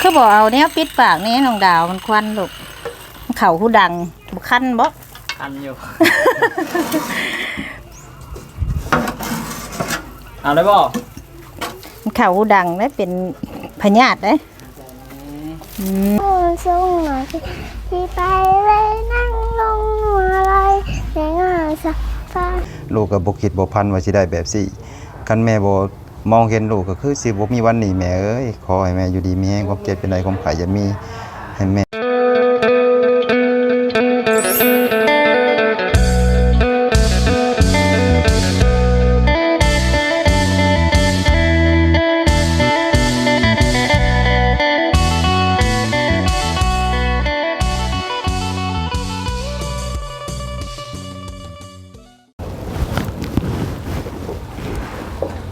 คือบอกเอาเนี้ยปิดปากนี้น้องดาวมันควันลูกเข่าหูดังบุคันบ่ทันอยู่ เอาได้บ่มันเข่าหูดังได้เป็นพญาติได้อืมโอ้สูงหน่อยที่ไปเลยนั่งลงอะไรในงานสักฟ้าลูกก็บ่คิดบ่พันว่าสิได้แบบสี่คันแม่บ่ มองเห็นลูกก็คือสิบ่มีวันนี้แม่เอ้ยขอให้แม่อยู่ดีมีแรงความเจ็บเป็นไรความไข้อย่ามีให้แม่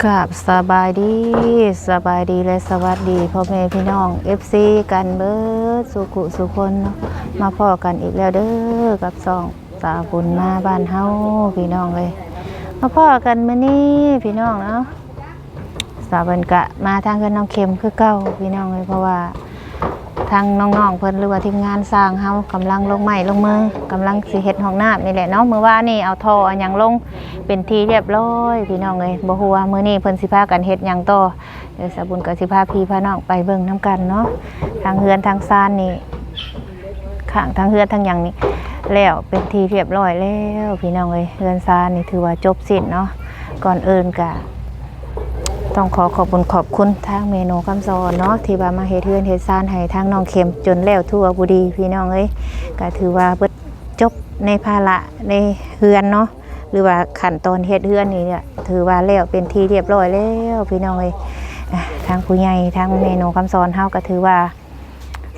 กับสบายดีสบายดีและสวัสดีพ่อแม่พี่น้อง FC กันเบิดสุขุสุคนเนาะมาพ่อกันอีกแล้วเด้อกับสองสาวบุญมาบ้านเฮาพี่น้องเลยมาพ่อกันมื้อนี้พี่น้องเนาะสาวบันกะมาทางเงินน้องเข็มคือเก่าพี่น้องเลยเพราะว่า ทางน้องๆเพิ่นหรือว่าทีมงานสร้างเฮากำลังลงไม้ลงมือกำลังสิเฮ็ดห้องน้ำนี่แหละเนาะมื้อว่านี่เอาท่ออันหยังลงเป็นทีเรียบร้อยพี่น้องเลยบ่ฮู้ว่ามื้อนี้เพิ่นสิพากันเฮ็ดหยังต่อเดี๋ยวสาบุญกับสิพาพี่พาน้องไปเบิ่งน้กันเนาะทางเฮือนทางซานนี่ข้างทางเฮือนทางหยังนี่แล้วเป็นทีเรียบร้อยแล้วพี่น้องเลยเฮือนซานนี่ถือว่าจบสิ้นเนาะก่อนอื่นก็ ต้องขอขอบคุณขอบคุณทางเมนูคำสอนเนาะที่ว่ามาเฮ็ดเฮือนเฮ็ดซานให้ทางน้องเข็มจนแล้วทั่วบุรีพี่น้องเอ้ยก็ถือว่าเบิดจบในภาระในเฮือนเนาะหรือว่าขั้นตอนเฮ็ดเฮือนนี่เนี่ยถือว่าแล้วเป็นที่เรียบร้อยแล้วพี่น้องเอ้ยทางผู้ใหญ่ทางเมนูคำสอนเฮาก็ถือว่า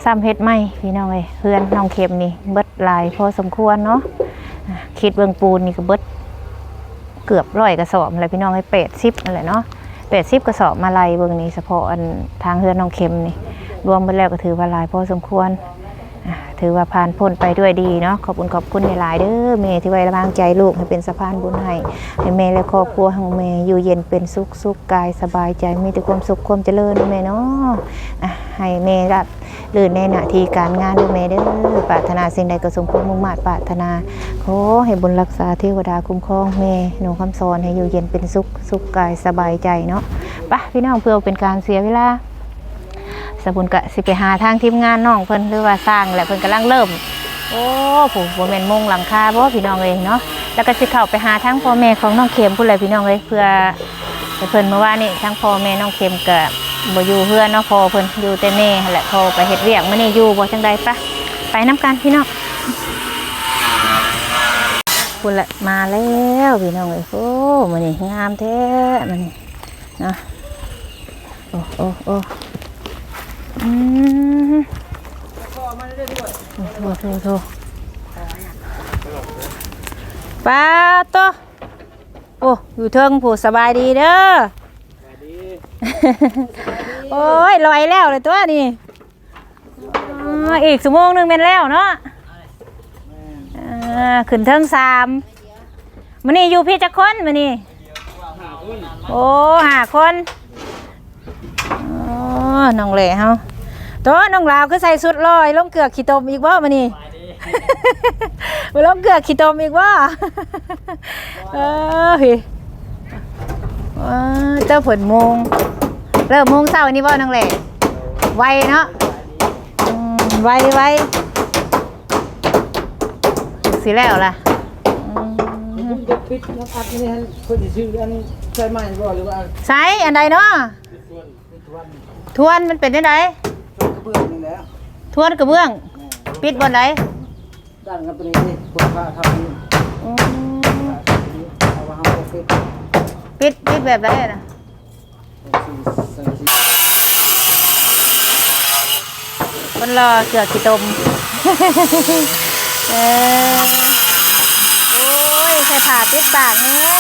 ซ้ำเฮ็ดไหมพี่น้องเอ้ยเฮือนน้องเข็มนี่เบิดลายพอสมควรเนาะคิดเบิ่งปูนนี่ก็เบิดเกือบร้อยกระสอบอะไรพี่น้องเอ้ย80นั่นแหละเนาะ แปดสิบกระสอบมาลายเบื้องนี้เฉพาะอันทางเฮือนน้องเข็มนี่ รวมเบิดแล้วก็ถือว่าลายพอสมควรถือว่าผ่านพ้นไปด้วยดีเนาะขอบคุณขอบคุณหลายเด้อเมย์ที่ไว้ระวางใจลูกให้เป็นสะพานบุญให้ให้เมย์และครอบครัวของเมย์อยู่เย็นเป็นสุขสุขกายสบายใจมีแต่ความสุขความเจริญเมย์เนาะอะให้เมย์รับ ลื่นในหน้าที่การงานด้วยเมย์เด้อปรารถนาสิ่งใดก็สมความมุ่งมา่ปรารถนาขอให้บุญรักษาเทวดาคุ้มครองเมย์หนูคำสอนให้อยู่เย็นเป็นสุขสุขกายสบายใจเนาะปะพี่น้องเพื่อเป็นการเสียเวลาสบุญกะสิไปหาทางทีมงานน้องเพิ่นหรือว่าสร้างแหละเพิ่นกำลังเริ่ม โอ้ผู้บ่แม่นมงหลังคาบ่พี่น้องเองเนาะแล้วก็สิเข้าไปหาทางพ่อแม่ของน้องเข็มพุ่นเลยพี่น้องเอ้ยเพื่อเพิ่นเมื่อวานนี้ทางพ่อแม่น้องเข็มก็บ่ อยู่เฮือนเนาะพอเพิ่นอยู่แต่แม่แหละพอไปเฮ็ดเวียกมื้อนี้อยู่บ่จังใดปะไปนํกันพี่น้องพุ่นละมาแล้วพี่น้องเอ้ยโอ้มื้อนี้งามแท้มื้อนี้เนาะโอ้โอ้โอ้อืมโทษโทษโทป้าโตโอ้อยู่เทิงผู้สบายดีเด้อ โอ้ยลอยแล้วเลยตัวนี่อ๋ออีกชั่วโมงหนึงเป็นแล้วเนาะอ่าขึ้นเทิงสามมันนี่อยู่พี่จักคนมันนี่โอ้ห้าคนอ๋อน้องเหล่เฮาตัวน้องลาวคือใส่สุดลอยลงเกือกขี้ตมอีกบ่มานี่มาลงเกือกขี้ตมอีกบ่เออพี่ เออเจ้าผลโมงเริ่มโมงเช้านี่บ่น้องเหล่ไวเนาะอืมไวไวสิแล้วล่ะอืมจะปิดน้ำอัดนี่ฮะคนที่ชื่ออันใช่ไหมบ่หรือว่าใส่อันใดเนาะทวนมันเป็นได้ไดเปื้อนนี่แหละทวนกระเบื้อง ปิดบนไหนด้านกับตัวนี้นี่คนพาทำนี่อืมเอาว่าเฮาปิด ปิดปิดแบบไรนะมันรอเกือกขี้ตมเออโอ้ยใส่ผ้าปิดปากเนี้ย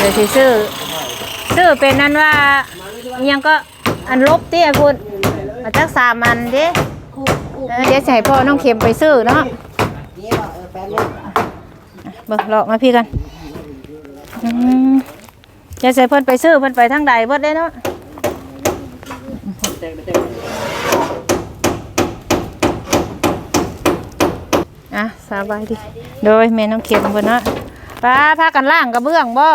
เดี๋ยวซื้อ ซื้อเป็นนั้นว่ายังก็อันลบที่ไอ้คุณอันเอาจักสามอันดิเออเดี๋ยวให้พ่อน้องเข็มไปซื้อเนาะนี่ว่าเออแป๊บนึงเบิ่งเลาะมาพี่กันอืมเดี๋ยวให้เพิ่นไปซื้อเพิ่นไปทางใดเบิดได้เนาะอะสบายดี โดยแม่น้องเข็มเพิ่นเนาะป้าพากันล่างกระเบื้องบ่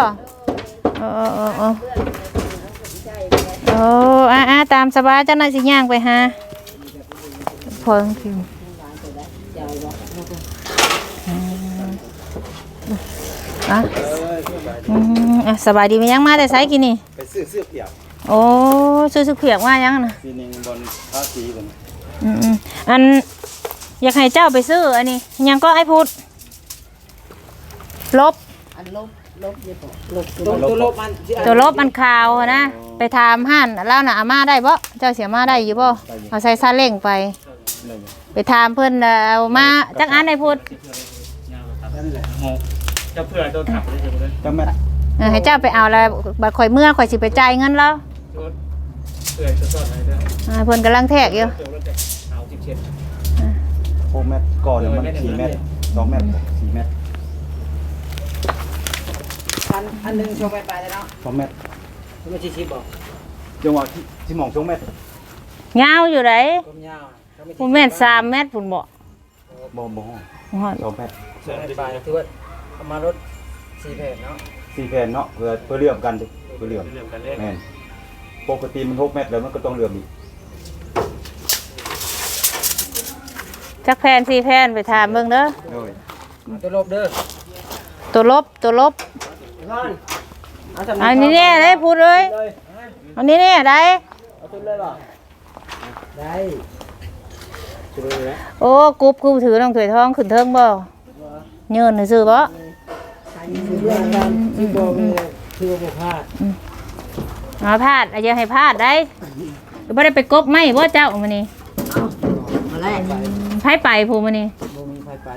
อ้โอ้โอ้โอ้อะอะตามสบายจังได๋สิย่างไปหาพอน้งเข็มอืมอะอืมอะสบายดีมั้ยยังมาแต่ไสกินนี่ ไปซื้อเสื้อเปียกโอ้ซื้อเสุเขียกมายังนะปีนึงบนภาษีกันอืมอืมอันอยากให้เจ้าไปซื้ออันนี้ ยังก็ไอ้พูดลบ อันลบ ลบยี่ปอลบตัวลบมันตัวลบมันขาวอะนะ ไปถามห่านแล้วน่ะอามาได้บ่เจ้าเสียมาได้อยู่บ่เอาใส่ซาเล้งไป ไปถามเพิ่นเอามาจักอันไอ้พูดจะเผื่อโดนขับเลยใช่ไหมจำแม่เออให้เจ้าไปเอาแล้วบัดข่อยเมื่อข่อยสิไปจ่ายเงินแล้วเผื่อจะสอดอะไรด้วยอ่าเพิ่นกำลังแทกอยู่เดี๋ยวเราจะเอาจิบเช็ดโคแมตก่อนมันสี่เมตรสองเมตรสี่เมตร อันอันหนึ่งโชว์ไปไปเลยเนาะสองเมตรไม่ใช่ชิปบอกจังหวะที่ที่หมองสองเมตรยาวอยู่ไหนกลมยาวพุ่นแม่น3เมตรพุ่นบ่บ่บ่ฮอดสองเมตรเสริมไปถือว่าเอามารถสี่แผ่นเนาะสี่แผ่นเนาะเพื่อเพื่อเลื่อมกันดิเพื่อเลื่อมเรื่องกันเลขแม่นปกติมันหกเมตรแล้วมันก็ต้องเลื่อมอีกจักแผ่นสี่แผ่นไปถามเบิ่งเด้อโดยตัวลบเด้อตัวลบตัวลบ นอนเอาสำอันนี้เนี่ยได้พูดเลยเลยอันนี้เนี่ยได้ เอาตัวเลยบ่ได้ตัวเลยโอ้กุบกูถือน้องถวยทองขึ้นเทิงบ่เยินซื่อบ่คือเรื่องการที่บอกเลยคือว่าบ่พลาดมาพลาดอย่าให้พลาดได้บ่ได้ไปกบไม้บ่เจ้ามื้อนี้มาแรกไปไผไปผู้มื้อนี้บ่มีไฟไป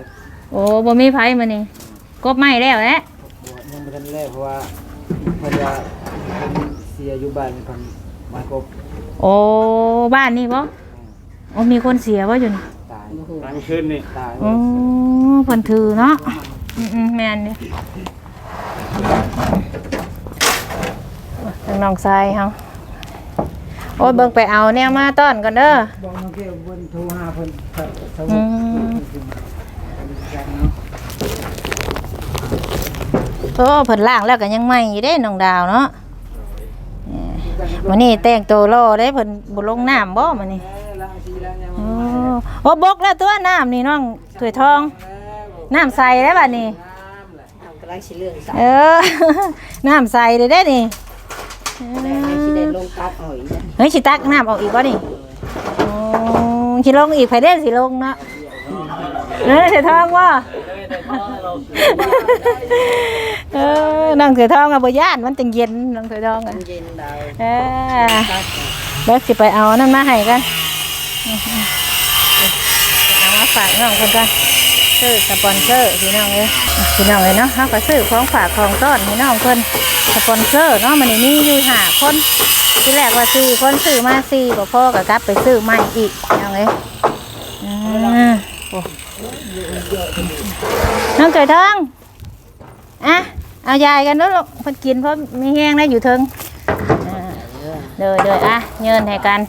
โอ้บ่มีไผมื้อนี้กบไม้แล้วแหละยังไม่ ทันแรกเพราะว่าเพราะว่าคนเสียอยู่บ้านคนมากบโอ้บ้านนี่บ่โอ้มีคนเสียบ่อยู่นี่ตายตั้งขึ้นนี่ตายโอ้เพิ่นถือเนาะอืมๆแม่นเด้ทางน้องชายเฮาโอ้ยเบิ่งไปเอาแนวมาต้อนก่อนเด้อบอกน้องเกลบนโทรหาเพิ่นครับเขาอืบอกม โอ้เพิ่นล่างแล้วก็ยังใหม่อยู่เด้น้องดาวเนาะเอ้ยมื้อนี้แต่งตัวรอได้เพิ่นบ่ลงน้ำบ่มื้อนี้ล้างทีแล้วยังโอ้โอ้บกแล้วตัวน้ำนี่น้องถ้วยทอง น้ำใสแล้วบัดนี้กำลังสิเรื่องสาเออ น้ำใสเลยได้นี่เอสิได้อลงตักเอาอีกเฮ้ยสิตักน้ำออกอีกบ่นี่โอ้สิลงอีกไผเด้สิลงเนาะ เออถ้วยทองบ่เออน้องถ้วยทองอะบ่ย่านมันจังเย็นน้องถ้วยทองอะเย็นได้เออเดี๋ยวสิไปเอานั่นมาให้กันเอามาฝากน้องคนกันซื้อสปอนเซอร์พี่น้องเลยพี่น้องเลยเนาะเขาก็ซื้อของฝากของต้อนพี่น้องคนสปอนเซอร์เนาะมันนี่อยู่หาคนที่แรกว่าซื้อคนซื้อมาสี่บ่พ่อก็กลับไปซื้อใหม่อีกพี่น้องเลยอ่าโอ้ น้องเกยทองอะเอายายกันเด้อลูกเพิ่นกินเพราะมีแห้งนะอยู่เทิงเด้อเด้ออะเงินให้กัน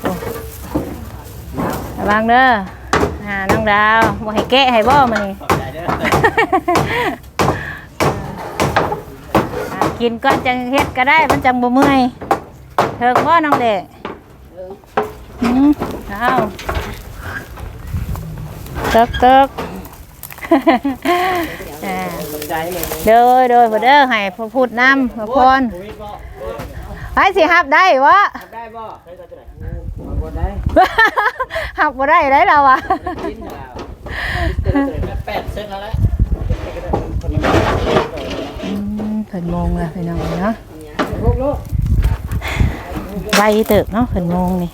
โอ้ระวังเด้ออ่าน้องดาวบ่ให้แกะให้บ่มื้อนี้อ่ากินก่อนจังเฮ็ดก็ได้มันจังบ่เมื่อยเถิงบ่น้องเด็กอืมเอา ตึกตึกอ่าใจเลยเด้อเด้อบ่เด้อให้พระพุทธนำพระพรไปสิฮับได้วะได้บ่มาบ่ได้หักบ่ได้ได้เราอะกินแล้วแปดเซนแล้วแหละเพิ่นโมงละพี่น้องเนาะลูกลูกไวเติบเนาะเพิ่นโมงนี่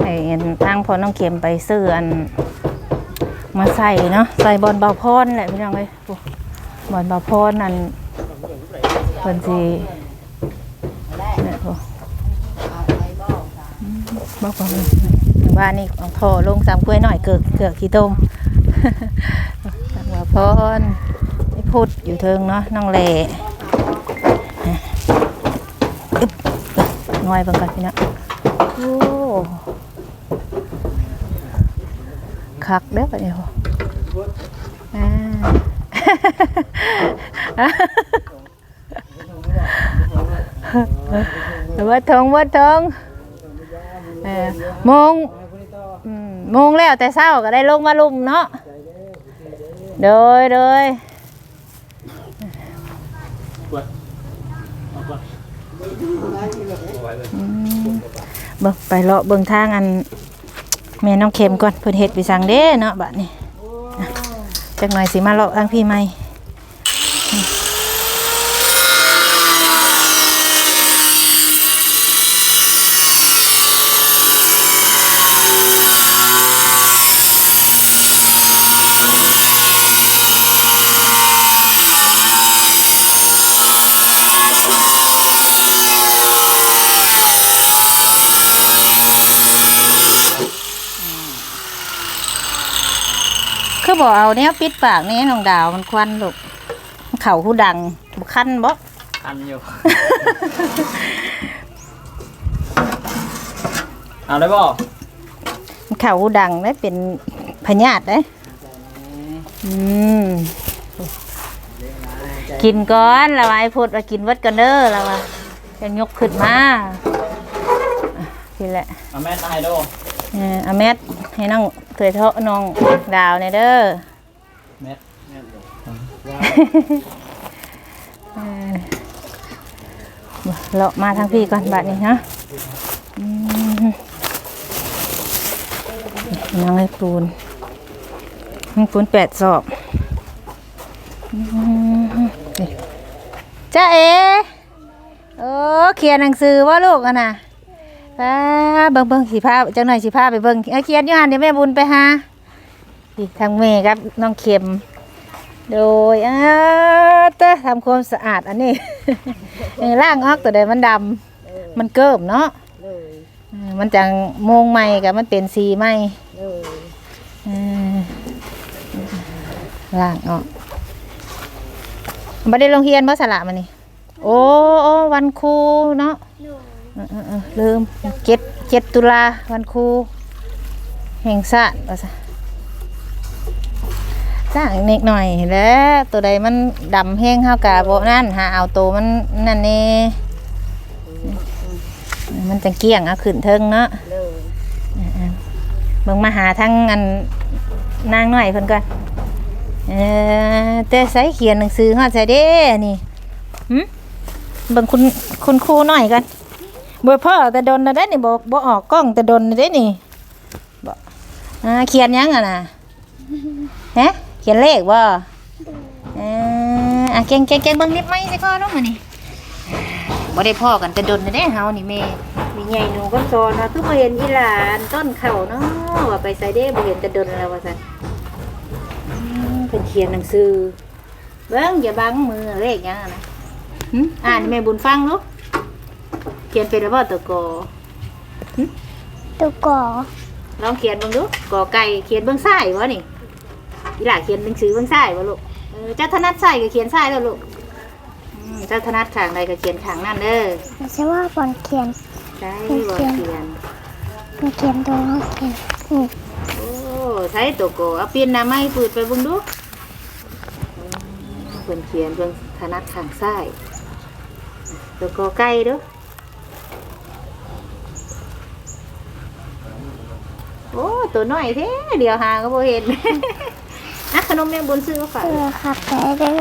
ไอ้ เห็นทาง พอน้องเข็มไปซื้อนมาใส่เนาะใส่บอลบาพอนแหละพี่น้องเอ้ยบอลบาพอนนั่นเพิ่นสิเนี่ยโอ้อืมบอกว่าบ้านนี่เอาพ่อลงสามกล้วยหน่อยเกิดเกิดขี้ต้มบอลบาพอนไอ้พุดอยู่เทิงเนาะน้องเล่น้อยบิ่งก่อนพี่น้องโอ้ คักเด้อบัดนี้โหอ่าวัดทงวัดทงเออมงมงแล้วแต่เศร้าก็ได้ลงมาลุมเนาะโดยโดยเอาก่อเบิ่งไปเลาะเบิ่งทางอัน แม่น้องเข็มก่อนเพิ่นเฮ็ดไปสั่งเด้เนาะบัดนี้อ่จักหน่อยสิมาเลาะทางพี่ใหม่ บอกเอาเนี้ยปิดปากนี่น้องดาวมันควันลูกเข่าหูดังบุคันบ่อันอยู่ เอาได้บ่มันเข่าหูดังได้เป็นพญาติได้อืมกินก่อนละไว้พูดว่ากินวัดกันเด้อละว่าจะยกขึ้นมาอะนี่แหละเอาแม่ตายโด เออเอาแมทให้น้องเคยเทาะน้องดาวเนี่ยเด้อแม่เออเลาะมาทางพี่ก่อนบัดนี้เนาะอืมน้องไอ้ปูนน้องปูนแปดศอกอืมนี่จ้าเอโอ้เขียนหนังสือว่าลูกอะนะ ป้าเบิ่งเบิ่งสีผ้าจังหน่อยสีผ้าไปเบิ่งเอเขียนอยู่หันเดี๋ยวแม่บุญไปหาพี่ทางเมย์ครับน้องเข็ม โดยอ่าเตทำความสะอาดอันนี้ล่างออกตัวใดมันดำมันเกิบเนาะมันจังโมงใหม่กับมันเป็นสีใหม่ล่างออกบ่ได้ลงเรียนบ่อสละมันนี่โอ้โอ้วันครูเนาะ เออเออเออลืมเจ็ดเจ็ดตุลาวันครูแห่งชาติว่าซะสร้างนิดหน่อยแล้วตัวใดมันดำแห้งเท่ากับโบนั่นหาเอาตัวมันนั่นนี่มันจะเกี้ยงเอาขึ้นเทิงเนาะเบิ่งมาหาทั้งอันนางหน่อยเพิ่นก่อนเออแต่ใส่เขียนหนังสือฮอดใส่เด้นี่หึเบิ่งคุณคุณครูหน่อยกัน บ่พ่อแต่ดนนะเด้นี่บ่บ่ออกกล้องแต่ดนนะเด้นี่บ่อ่าเขียนยังอะน่ะฮะเขียนเลขบ่อ่ออะเก่งเก่งเก่งเบิ่งนิดไหมสิพ่อลูกมานี่บ่ได้พ่อกันแต่ดนนะเด้เฮานี่แม่มีใหญ่หนูก็สอนว่าคือบ่เห็นอีหลานต้นเข่าเนาะว่าไปใส่เด้บ่เห็นแต่ดนแล้วว่าซั่นเพิ่นเขียนหนังสือเบิ่งอย่าบังมือเลขยังอะนะหึอ่านแม่บุญฟังลูก เขียนเป็นแล้วบ่ตัวกอตุกก่อลองเขียนเบิ่งดูกอไก่เขียนเบิ่งซ้ายบ่นี่อีหล่าเขียนหนังสือเบิ่งซ้ายบ่ลูกเออเจ้าถนัดซ้ายก็เขียนซ้ายแล้วลูกอืมเจ้าถนัดข้างใดก็เขียนข้างนั่นเด้อไม่ใช่ว่าบอลเขียนใช่บ่เขียนมันเขียนตัวน้องเขียนอืมโอ้ใช้ตัวโกเอาเปลี่ยนหน้าไม้ปืดไปเบิ่งดูอืมเพิ่นเขียนเบิ่งถนัดข้างซ้ายตัวกอไก่เด้อ โอ้ตัวน้อยแท้เดียวหาก็บ่เห็นอะขนมแมงบุญซื้อมาฝากเออขับไปเด้อ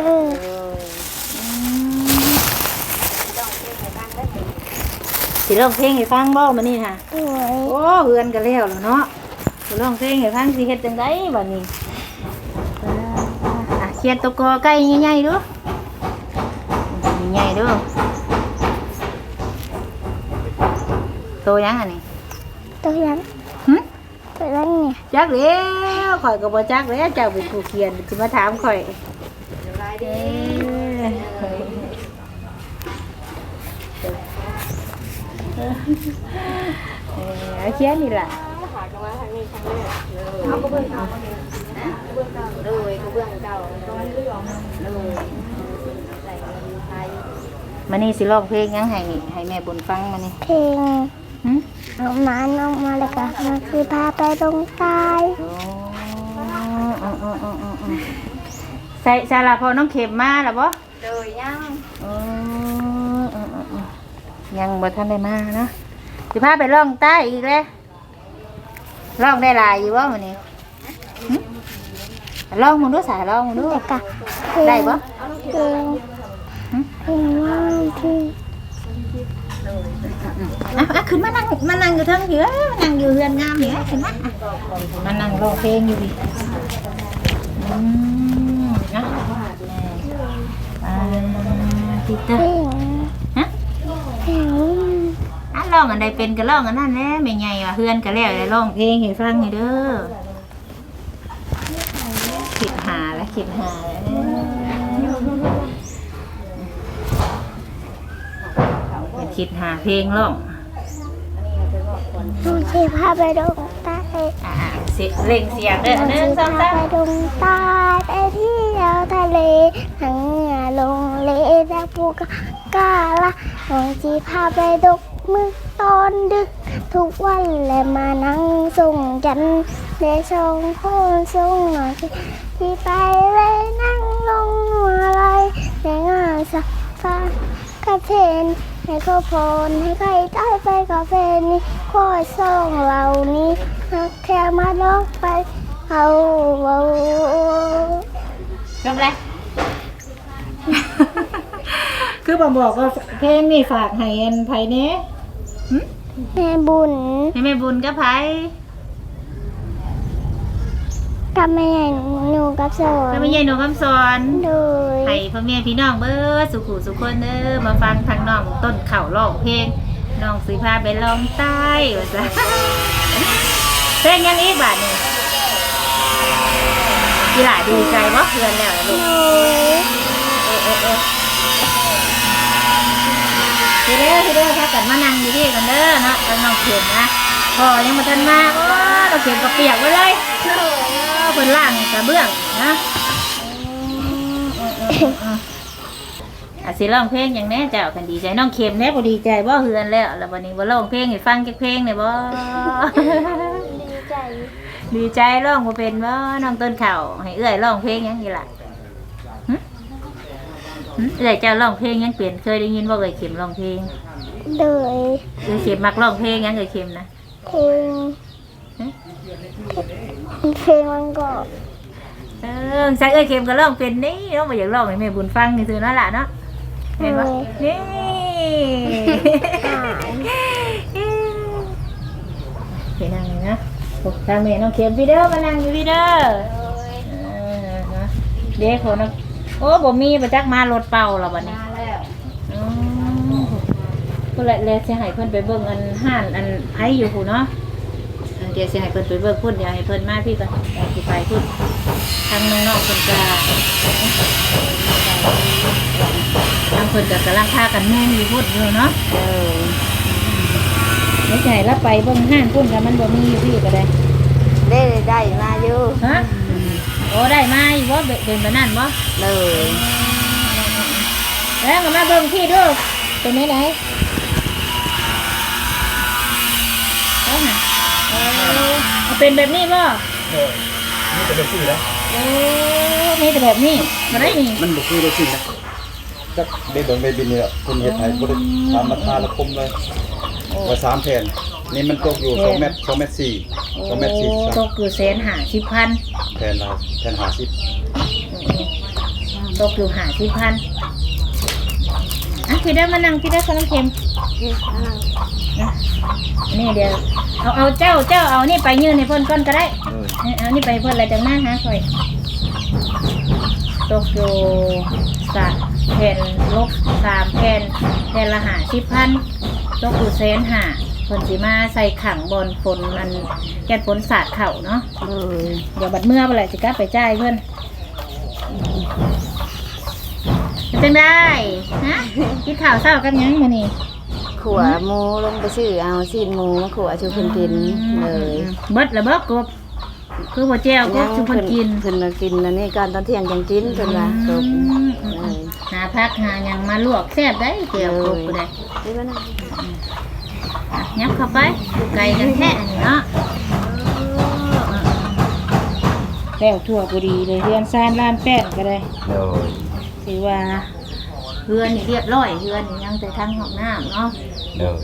สิร้องเพลงให้ฟังบ่มานี่ค่ะโอ้ยโอ้เฮือนกันแล้วล่ะเนาะสิร้องเพลงให้ฟังสิเฮ็ดจังไดบัดนี้อะเขียนตัวกอไก่ใหญ่ๆดูใหญ่ๆดูตัวยังอันนี้ตัวยัง หึไปนั่งเนี่ยจักแล้วข่อยก็บ่จักแล้วเจ้าเป็นผู้เขียนสิมาถามข่อยเอ้ยเออเขียนนี่ล่ะมานี่สิร้องเพลงยังให้ให้แม่บุญฟังมานี่เพลงหึ เอามาน้องมาเลยก็มาคือพาไปลงใตายโอ้อ๋ออ๋ออ๋ออ๋อใส่ใส่ละพอน้องเข็มมาแล้วบ่โดยยังอ๋ออ๋ออ๋ออ๋อยังบ่ทันได้มาเนาะสิพาไปล่องใต้อีกแล้วล่องได้หลายอยู่บ่มื้อนี้หึลองมึงดูสายลองมึงดูแต่กะเพลงได้บ่เพลงเพลงว่าที่ อะอะขึ้นมานั่งมานั่งอยู่เทิงเหือมานั่งอยู่เฮือนงามเหือขึ้นมาอะมานั่งร้องเพลงอยู่ดิอืมนะอ่าติดเตอร์ฮะอะร้องอันใดเป็นก็ร้องอันนั้นแหละไม่ใหญ่ว่าเฮือนก็แล้วได้ร้องเพลงให้ฟังให้เด้อคิดหาแล้วคิดหาแล้ว คิดหาเพลงร้องน้องคือพาไปลงใตายอ่าเสียเล่งเสียงเด้อหนึ่งสองสามไปดงใตายไปเที่ยวทะเลทั้งเหงื่อลงเลแล้วปูกกาละน้องจีพาไปดกมือตอนดึก ทุกวันและมานั่งส่งกันในชงโคนส่งหน่อยที่ไปเลยนั่งลงหัวไหลในงานสักฟ้ากระเทน ให้ข้าวพรให้ใครได้ไปกาแฟนี้ข้อส่งเหล่านี้นักแค่มาลอกไปเอาเอาจบเลยคือบอกบอกว่าเพลงนี่ฝากให้อันไผเนี้ยแม่บุญให้แม่บุญกับไผ กับแม่หนูกับสอนแล้วไม่ใช่หนูคำสอนโดยให้พ่อแม่พี่น้องเบิดสุขุสุขคนเด้อมาฟังทางน้องต้นเข่าร้องเพลงน้องสีพาไปลองใต้ว่าซะเพลงยังอีกบาทนี่กีฬาดีใจว่าเพื่อนแล้วนะลูกโดยเออเออเออทีเด้อทีเด้อถ้ากันมานั่งอยู่ที่กันเด้อเนาะกันน้องเข็มนะพอยังมาทันมาโอ้เราเข็มกับเปียกไว้เลยเออเพิ่นล่างกระเบื้องนะอาสิร้องเพลงอย่างแน่เจ้ากันดีใจน้องเข็มแน่บ่ดีใจบ่เฮือนแล้วแล้ววันนี้บ่ร้องเพลงให้ฟังจักเพลงเลยบ่ดีใจดีใจร้องบ่เป็นบ่น้องต้นข้าวให้เอื้อยร้องเพลงหยังนี่ล่ะหึเอื้อยเจ้าร้องเพลงหยังเปลี่ยนเคยได้ยินว่เอื้อยเข็มร้องเพลงโดยเอื้อยเข็มมักร้องเพลงหยังเอื้อยเข็มนะเพลง เพลงมันก็เออใส่เอื้อยเข็มก็ร้องเป็นนี่เนาะบ่อยากร้องให้แม่บุญฟังนี่ซื่อนั่นล่ะเนาะเห็นบ่นี่ไปนั่งเลยนะพวกทางแม่น้องเข็มพี่เด้อมานั่งอยู่พี่เด้อเออนะเด็กคนน้องโอ้บ่มีประจักมารถเป่าแล้วบัดนี้มาแล้วอ๋อเพิ่นละเลยสิให้เพิ่นไปเบิ่งอันห้านอันไออยู่พู่นเนาะอัน เดี๋ยวสิให้เพิ่นไปเบิ่งพุ่นเดี๋ยวให้เพิ่นมาพี่ก่อนเดี๋ยวสิไปพุ่นทางน้องๆเพิ่นก็ทางเพิ่นก็กำลังพากันแม่นอยู่พุ่นอยู่เนาะเออไม่ใช่แล้วไปเบิ่งห้านพุ่นก็มันบ่มีอยู่พี่ก็ได้ได้ได้มาอยู่ฮะโอ้ได้มาอีกบ่เป็นแบบนั้นบ่เลยแล้วก็มาเบิ่งพี่ดูเป็นไหนไหนเอาหน่ะ เออเอาเป็นแบบนี้บ่นี่จะเป็นสี่แล้วโอ้มีแต่แบบนี้มาได้นี่มันบุคือได้สี่นะจักได้เบิ่งได้บินนี่แหละคุณเฮ็ดให้บ่ได้ถามราคาละคมเลยว่าสามแผ่นนี่มันตกอยู่2เมตร2เมตร4 2เมตรโอ้ตกอยู่แสนหาสิบพัน4แผ่นละแผ่น50ตกอยู่หาสิบพัน อะพี่ได้มานั่งพี่ได้ขนมเค็มนี่เดี๋ยว เอาเอาเจ้าเจ้าเอานี่ไปยืนในเพิ่นก่อนก็ได้ เออเอานี่ไปเพิ่นอะไรจังมาหาข่อยตกอยู่สามแผ่นลบสามแผ่นแผ่นละหาสิบพันตกอยู่แสนหาพิ่นสิมาใส่ขังบนฝนมันแก่นฝนสาดเข่าเนาะเลยเดี๋ยวบัดเมื่อบ่ไหร่สิกลับไปจ่ายเพิ่นเป็น จังได้ฮะกินข้าวเช้ากันยังมื้อนี้ขัวหมูลงไปซื้อเอาซีนหมูมาขัวชูเพิ่นกินเลยเบิดแล้วบ่กบคือบ่แจ้วกบชุมเพิ่นกินเพิ่นมากินอันนี้การตอนเที่ยงจังกินเพิ่นว่าครบอืมเลยหาพักหาหยังมาลวกแซ่บได้เกี่ยวกบก็ได้นี่ว่านะอะยับเข้าไปอยู่ไกลกันแท้อันนี้เนาะแล้วทั่วบุรีเลยเรือนซานล้านแป้นก็ได้โดย ถือว่าเรือนนี่เรียบร้อยเรือนนี่ยังแต่ทั้งห้องน้ำเนาะโดย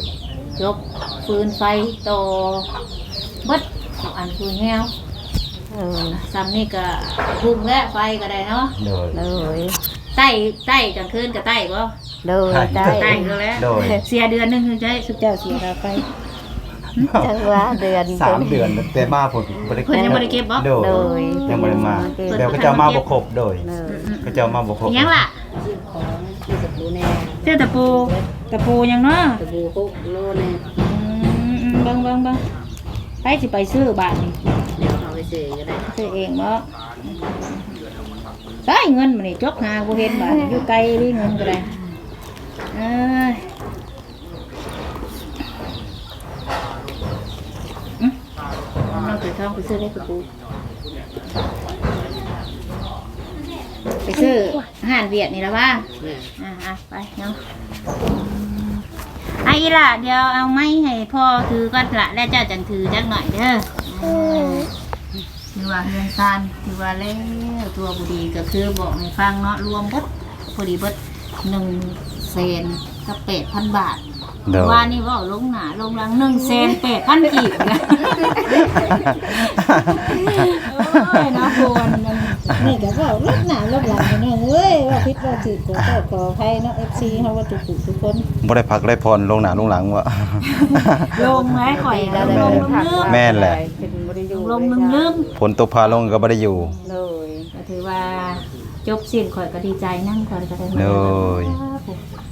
ยกฟืนไฟโตเบัดเอาอันฟืนแนวเออซ้ำนี่ก็พุ่งและไฟก็ได้เนาะโดยเลยใต้ใต้กลางคืนก็ใต้บ่เลยได้ ใต้ก็แล้วโดย เสียเดือนหนึงคือจะให้สุด เจ้าเสียค่าไฟ จังว่าเดือนสามเดือนแต่มาผลบ่ได้เพิ่นยังบ่ได้เก็บบ่ โดยโดยยังบ่ได้มาเก็บเดี๋ยวก็จะมาบ่ครบโดยเลยก็จะมาบ่ครบเป็นยังล่ะที่จะรู้แน่เสื้อตะปูตะปูยังเนาะตะบูคุกโลแน่อืมๆเบิ่งเบิ่งเบิ่งไปสิไปซื้อบาทนี่เดี๋ยวเอาไปซื้อก็ได้ซื้อเองบ่ใช้เงินมันนี่จกหาบ่เห็นบาทอยู่ไกลนี่เงินก็ได้เอ้ยอื้อ น้องถือทองไปซื้อได้ตะปูไปซื้ออาหารเวียดนี่แล้วว่าอะอะไปเนาะไอ้ล่ะเดี๋ยวเอาไม้ให้พ่อถือก็ละแล้วเจ้าจังถือจักหน่อยเด้ออถือว่าเงินซานถือว่าแล้วตัวบุดีก็คือบอกให้ฟังเนาะรวมเบดพอดีเบดหนึ่งเซนกับแปดพันบาท โดยว่านี่ว่าลงหนาลงหลังหนึ่งเซนแปดพันกีบนะโอ้ยเนาะคนนี่ก็ว่าลดหนาลดหลังเนาะเว้ยว่าพิษว่าจืดขอโทษขออภัยเนาะเอฟซีเขาว่าทุกผู้ทุกคนบ่ได้พักได้พรลงหน้าลงหลังวะ ลงไหมข่อยลงลงลืมแม่นแหละ เป็นบริยูลงลืมลืมฝนตกพาลงก็บ่ได้อยู่ เลยก็ถือว่าจบสิ้นข่อยก็ดีใจนั่งข่อยก็ได้โดย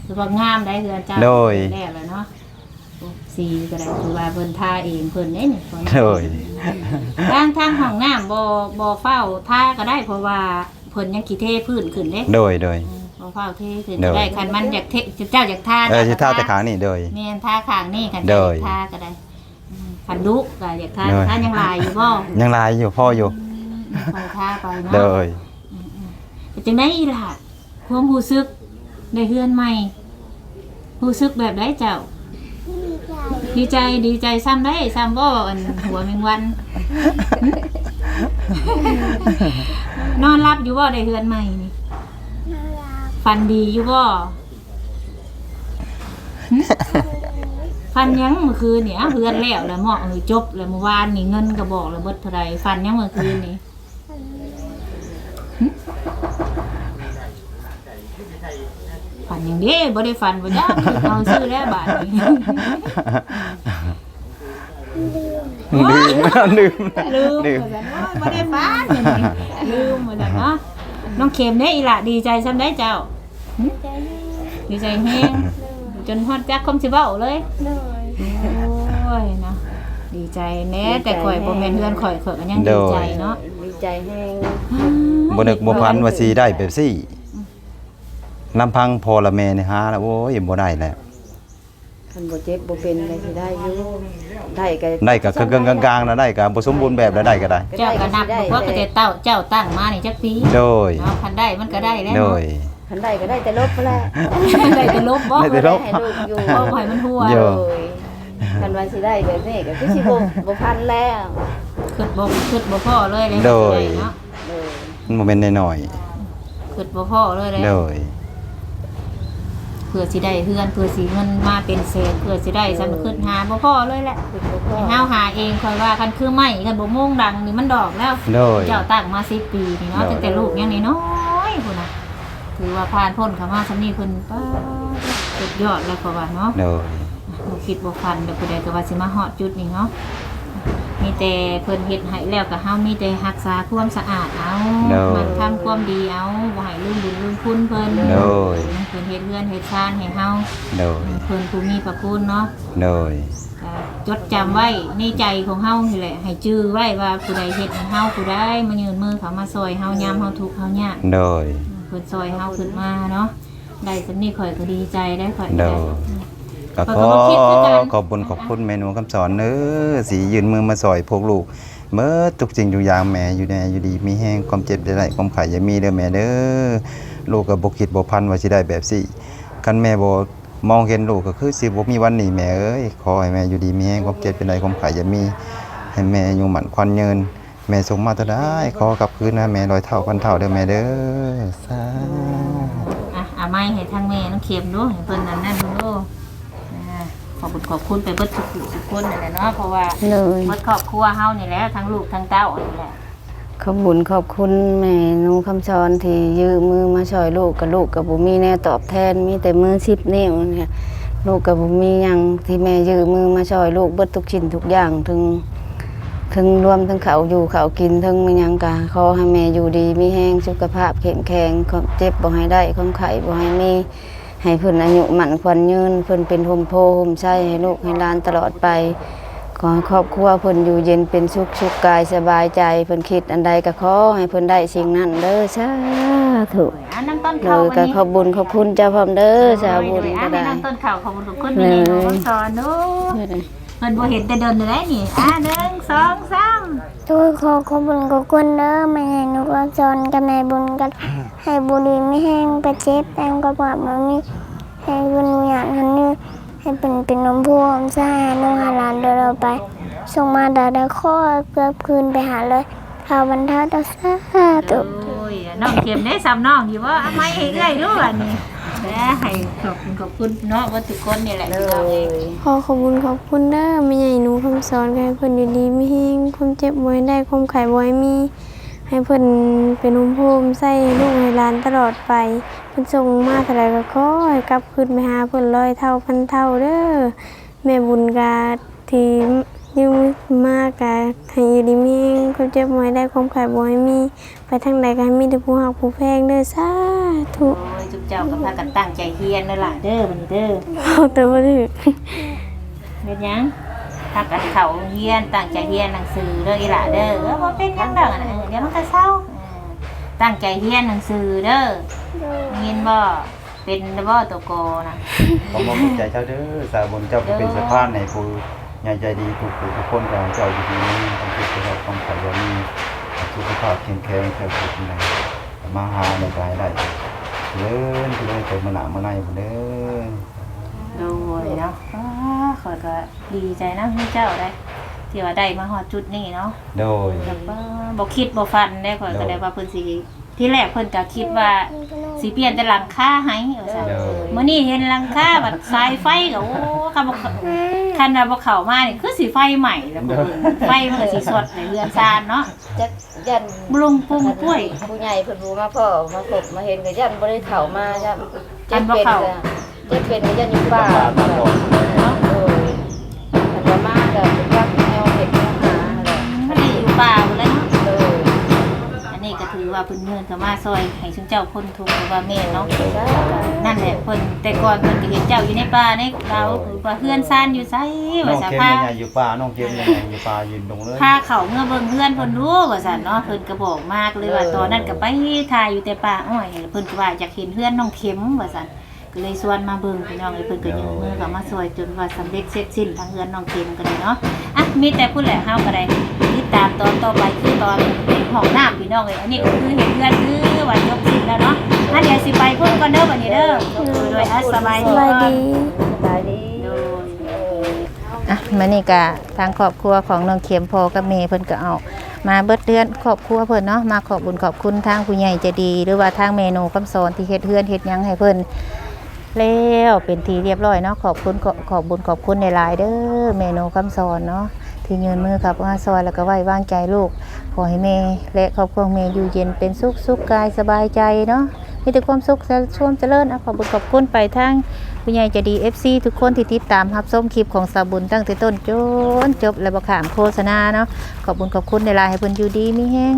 ถือว่างามได้เฮือนจ้าโดยแรกเลยเนาะสีก็ได้คือว่าเพิ่นทาเองเพิ่นเด้นี่ข่อยโดยทางทางห้องน้ำบ่บ่เฝ้าท่าก็ได้เพราะว่าเพิ่นยังกี่เทพื้นขึ้นเด้โดยโดย บ่เฝ้าเทขึ้นโดก็ยได้คันมันอยากเทเจ้าอยากท่าเออสิท่าแต่ขานี่โดย แม่นท่าข้างนี่คันโดเจ้ายอยากท่าก็ได้อืมคันดุก็อยากท่าโดยท่ายังลายอยู่บ่ยังลายอยู่พ่ออยู่คอยท่าไปเนาะโดยเป็นจังได๋อีหล่ะความรู้สึก ได้เฮือนใหม่รู้สึกแบบได้เจ้า ดีใจดีใจซ้ำได้ซ้ำบ่อันหัวแมงวัน นอนรับอยู่บ่ได้เฮือนใหม่นี่ฟันดีอยู่บ่ฟันยังเมื่อคืนเนี่อ้าวเฮือนแล้วแล้วเหมาะเออจบแล้วเมื่อวานนี่เงินก็บอกแล้วเบิดเท่าไรฟันยังเมื่อคืนนี่ หึฟันยังเด้บ่ได้ฟันบ่จ้าเอาซื้อแล้วบาทนี้ลืมลืมลืมลืมเหมือนกันว่าไม่ได้ฟ้าเนี่ยนี่ลืมเหมือนกันเนาะน้องเข็มได้อีหละดีใจซ้ำได้เจ้าหึดีใจแห้งจนฮอดจักคมสิเบ้าเลยเลยโอ้ยเนาะดีใจแน่แต่ข่อยบ่แม่นเพื่อนข่อยข่อยก็ยังดีใจเนาะดีใจแห้งบ่นึกบ่พันว่าสิได้แบบซี่ ลำพังพอละแม่นี่หาแล้วโอ้ยบ่ได้แล้วคันบ่เจ็บบ่เป็นก็สิได้อยู่ได้ก็ได้ก็กึ่งๆกลางๆนะได้ก็บ่สมบูรณ์แบบแล้วได้ก็ได้ เจ้าก็นับเพราะก็แต่เต้าเจ้าตั้งมานี่จักปีโดยเนาะคันได้มันก็ได้แล้วโดเนาะย คันได้ก็ได้แต่ลบแหละได้แต่ลบบ่ได้แต่ลบ ให้ลูกอยู่บ่ให้มันหัวเยอะ โดยคันว่าสิได้แบบนี้ก็คือสิบ่บ่พันแล้วคิดบ่คิดบ่พอเลยเลยโดย เนาะโดยมันบ่แม่นน้อยคิดบ่พอเลยเลยๆโดยเพื่อสิได้เฮือนเพื่อสิเงินมาเป็นเศษเพื่อสิได้สำขึ้นหาบ่พอเลยแหละคือบ่พอให้เฮาหาเองคอยว่าคันคือไม่คันบ่ม่วงดังนี่มันดอกแล้วโดยเจ้าตั้งมา10ปีนี่เนาะโดยตั้งแต่ลูกยังน้อยๆพุ่นน่ะถือว่าผ่านพ้นเข้ามาซำนี้เพิ่นป้าดสุดยอดแล้วก็ว่าเนาะโดยบ่คิดบ่ฝันเดี๋ยวผู้ใดก็ว่าสิมาฮอดจุดนี้เนาะ มีแต่เพิ่นเฮ็ดให้แล้วก็เฮามีแต่รักษาความสะอาดเอาโดยมันทำความดีเอาบ่ให้ลืมบุญลืมคุณเพิ่นโดย เพิ่นเฮ็ดเรือนเฮ็ดชานให้เฮาโดย เพิ่นผู้มีพระคุณเนาะ โดย ก็จดจำไว้ในใจของเฮานี่แหละ ให้จื้อไว้ว่าผู้ใดเฮ็ดให้เฮาผู้ใดมายืนมือเขามาซอยเฮายามเฮาทุกข์เฮายากโดย เพิ่นซอยเฮาขึ้นมาเนาะได้สำนี้ข่อยก็ดีใจได้ข่อยโดได้ย ก็ข้ขอยก็บ่คิดคือกันอขอบคุญขอบคุณเมนูคำสอนเด้อสียืนมือมาซอยพวกลูกเมื่อทุกสิ่งทุกอย่างแม่อยู่แน่อยู่ดีมีแห้งความเจ็บได้ความไข่อย่ามีเด้อแม่เด้อลูกก็บ่คิดบ่พันว่าสิได้แบบสิคันแม่บ่มองเห็นลูกก็คือสิบ่มีวันนี้แม่เอ้ยขอให้แม่อยู่ดีมีแห้งความเจ็บเป็นไรความไข่อย่ามีให้แม่อยู่หมันควันยืนแม่ส่งมาเท่าได้ขอกลับคืนนะแม่ร้อยเท่าพันเท่าเด้อแม่เด้อสาธุอะเอาไม้ให้ทางแม่น้องเข็มดูให้เพิ่นนั่นนั่นดูดู อ่าขอบคุณขอบคุณไปเบิดทุกผู้ทุกคนนั่นแหละเนาะเพราะว่าเลยเบิดครอบครัวเฮานี่แหละทั้งลูกทั้งเต้านี่แหละขอบคุญขอบคุณแม่หนูคำสอนที่ยืมมือมาช่วยลูกกับลูกกับบุมีแน่ตอบแทนมีแต่มือสิบนิ้วเนี่ยลูกกับบุมีหยังที่แม่ยืมมือมาช่วยลูกเบิดทุกชิ้นทุกอย่างถึงถึงรวมถึงเขาอยู่เขากินถึงมันยังกะขอให้แม่อยู่ดีมีแห้งสุขภาพเข้มแข็งความเจ็บบ่ให้ได้ความไข้บ่ให้มี ให้เพิ่นอายุหมันควันยืนเพิ่นเป็นโฮมโพโฮมใช้ให้ลูกให้หลานตลอดไป ขอให้ครอบครัวเพิ่นอยู่เย็นเป็นสุขสุขกายสบายใจเพิ่นคิดอันใดก็ขอให้เพิ่นได้สิ่งนั้นเด้อสาธุอะนั่งต้นเลข้าวยก็ขอบบุญขอบคุณเจ้าพร้อมเด้อสาวบุญอะก็ให้ได้นั่งต้นข้าวขอบคุณขอบคุณแม่หนูสอนดูเพิ่นบ่เห็นแต่เดินเลยนี่อะหนึ่งสองสาม ทุกขอขอบคุญขอบคุณเด้อแม่หนูก็จอนกับแม่บุญกันให้บุรีไม่แห้งไปเจ็บแต้มกระบอกมันนี่ให้บุญวิญญาณทันนี้ให้เป็นเป็นนมพวงใช่นุ่งหาหลานเดินเราไป ส่งมาดาดาข้อเกือบคืนไปหาเลยข่าวบรรทัดเอาซะตุ โอ้ยน้องเข็มได้ซ้ำน้องอยู่ว่าเอาไม้ให้เอ้อยดูอันนี้ แม่ให้ขอบคุณขอบคุณเนาะว่าทุกคนนี่แหละที่เราเองขอขอบคุณขอบคุณเด้อแม่ใหญ่หนูคำสอนให้เพิ่นอยู่ดีไม่แห้งความเจ็บบ่ให้ได้ความไข้บ่ให้มี ให้เพิ่นเป็นหุ่มโฮมใส่ลูกให้หลานตลอดไปเพิ่นส่งมาเท่าใดก็ขอให้กลับคืนไปหาเพิ่นร้อยเท่าพันเท่าเด้อแม่บุญกาที่อยู่มากกะให้อยู่ดีมีแห้งความเจ็บบ่ให้ได้ความไข้บ่ให้มี ไปทางใดก็ให้มีแต่ผู้ฮักผู้แพงเด้อสาธุ โอ้ยจุ๊บเจ้าก็พากันตั้งใจเฮียนนั่นล่ะเด้อบันเด้อเอาแต่บ่ถึกเฮ็ดหยังพากันเข้าเฮียนตั้งใจเฮียนหนังสือเด้ออีหล่ะเด้อเออบ่เป็นหยังดอกอะนะเออเดี๋ยวมันก็เศร้าเออตั้งใจเฮียนหนังสือเด้อยินบ่เป็นบ่ตัวโกนะขอมอบใจเจ้าเด้อสาวบุญเจ้าเป็นสะพานในผู้ใหญ่ใจดีทุกผู้ทุกคนของเจ้าอยู่ดีมีความสุขสบายความไข่อย่ามีสุขภาพแข็งแรงแข็งแรงมาหาในกายได้ เลื่อนเลื่อนไปมาหนามาในบ่เด้อโดยเนาะอ้าข้อยก็ดีใจนะที่เจ้าได้ ที่ว่าได้มาฮอดจุดนี้เนาะโดยแบบว่าบ่คิดบ่ฝันได้ข่อยก็ได้ว่าเพิ่นสิที่แรกเพิ่นก็คิดว่าสิเปลี่ยนแต่หลังคาให้ว่าซั่นโดย มื่อนี้เห็นหลังคาบัดสายไฟก็โอ้คันบ่เข้า คันว่าบ่เข้ามานี่คือสิไฟใหม่แล้วบ่เบิ่งไฟมันก็สิสดในเรือนซานเนาะจักยันบลุงปุ้งปุ้ย ผู้ใหญ่เพิ่นรู้มาพ่อมาพบมาเห็นก็ยันบ่ได้เข้ามาจ้ะอันบ่เข้าเจ็บเป็นก็ยันอยู่ป่าเนาะโอ้ยมันจะมาก็เป็นรักแนวเห็ดแนวหาแหละมันได้อยู่ป่า ถือว่าเพิ่นเงินเข้ามาซอยให้ชุมเจ้าพ้นทุกข์หรือว่าแม่เนาะนั่นแหละเพิ่นแต่ก่อนเพิ่นก็เห็นเจ้าอยู่ในป่าในเราว่าเฮือนซานอยู่ไสน้ว่าองสเข็มภายังไงอยู่ป่าน้องเข็มยังไงอยู่ป่ายืนตรงเลยพาเขาเมื่อเบิ่งเพื่อนเพิ่นรู้ว่าซั่นเนาะเพิ่นก็บอกมากเลยว่าตอนนั้นก็ไปถ่ายอยู่แต่ป่าอ้อยเพิ่นก็ว่าอยากเห็นเพื่อนน้องเข็มว่าซั่นก็เลยชวนมาเบิ่งพี่น้องเอ้ยเพิ่นก็ยืมมือเข้ามาช่วยจนว่าสำเร็จเสร็จสิ้นทางเพื่อนน้องเข็มก็เลยเนาะอะมีแต่พูดแหละเฮาก็ได้ ติดตามตอนต่อไปคือตอนห้องน้ำพี่น้องเอ้ยอันนี้ก็คือเห็นเพื่อนคือว่าจบสิ้นแล้วเนาะอะเดี๋ยวสิไปพุ่นก่อนเด้อบัดนี้เด้อโดยอะสบายสดีบายก่อนดีสบายดีโดยอะมานี่ก็ทางครอบครัวของน้องเข็มพอกับเมย์เพิ่นก็เอามาเบิดเดือนครอบครัวเพิ่นเนาะมาขอบบุญขอบคุณทางผู้ใหญ่ใจะดี หรือว่าทางเมนูคำสอนที่เฮ็ดเฮือนเฮ็ดหยังให้เพิ่นแล้วเป็นทีเรียบร้อยเนาะขอบคุณขอขอบบุญขอบคุณในหลายๆเด้อเมนูคำสอนเนาะ ที่ยืนมือกับมาซอยแล้วก็ไว้วางใจลูก ขอให้เมย์และครอบครัวเมย์อยู่เย็นเป็นสุขสุขกายสบายใจเนาะมีแต่ความสุขช่วงเจริญอะขอบบุญขอบคุณไปทางผู้ใหญ่ใจะดี FC ทุกคนที่ติดตามรับชมคลิปของสาบุญตั้งแต่ต้นจนจบและบขามโฆษณาเนาะขอบคุณขอบคุณในลน์ให้เพิ่นอยู่ดีมีแห้ง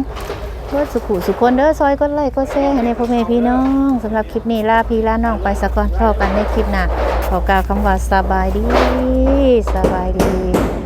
เพื่อสุขุสุขคนเด้อซอยก็ไลค์ก็แชร์ให้ในพ่อแม่พี่น้องสำหรับคลิปนี้ลาพี่ลาน้องไปสะก่อนพบกันในคลิปหน้าขอกล่าวคำว่าสบายดี สบายดี